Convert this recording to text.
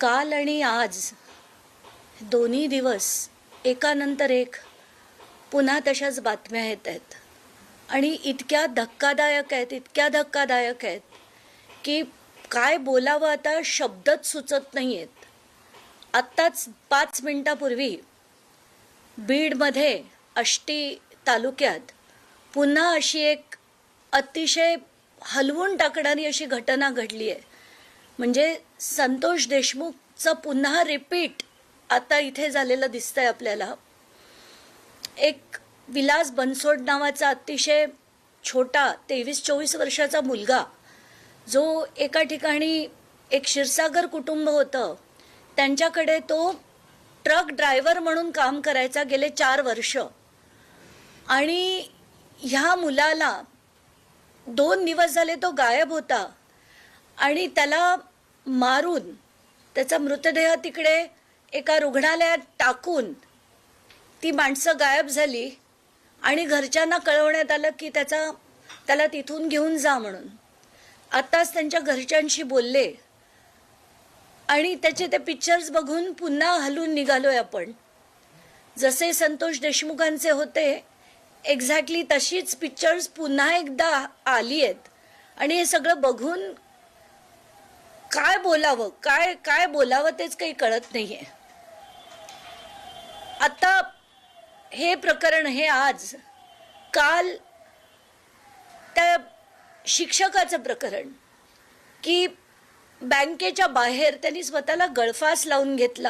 काल आणि आज. दोन्ही दिवस एकानंतर एक. पुन्हा तशाच बातम्या येत आहेत. आणि इतक्या धक्कादायक आहेत इतक्या धक्कादायक आहेत की काय बोलावं आता शब्दच सुचत नाही आहेत आत्ताच पाच मिनटापूर्वी बीडमध्ये आष्टी तालुक्यात पुन्हा अशी एक अतिशय हलवून टाकणारी अशी घटना घडली आहे म्हणजे संतोष देशमुखचं पुन्हा रिपीट आता इथे झालेलं दिसतंय आपल्याला. एक विलास बनसोड नावाचा अतिशय छोटा तेवीस चोवीस वर्षाचा मुलगा जो एका ठिकाणी एक क्षीरसागर कुटुंब होतं. त्यांच्याकडे तो ट्रक ड्रायव्हर म्हणून काम करायचा गेले चार वर्ष. आणि ह्या मुलाला दोन दिवस झाले तो गायब होता. आणि त्याला मारून त्याचा मृतदेह तिकडे एका रुग्णालयात टाकून ती माणसं गायब झाली आणि घरच्यांना कळवण्यात आलं की त्याचा त्याला तिथून घेऊन जा म्हणून. आत्ताच त्यांच्या घरच्यांशी बोलले. आणि त्याचे ते पिक्चर्स बघून पुन्हा हलून निघालोय आपण. जसे संतोष देशमुखांचे होते एक्झॅक्टली तशीच पिक्चर्स पुन्हा एकदा आली आहेत. आणि हे सगळं बघून काय बोलावं? काय काय बोलावं तेच काही कळत नाहीये. आता हे प्रकरण हे आज काल त्या शिक्षकाचं प्रकरण की बँकेच्या बाहेर त्यांनी स्वतःला गळफास लावून घेतला.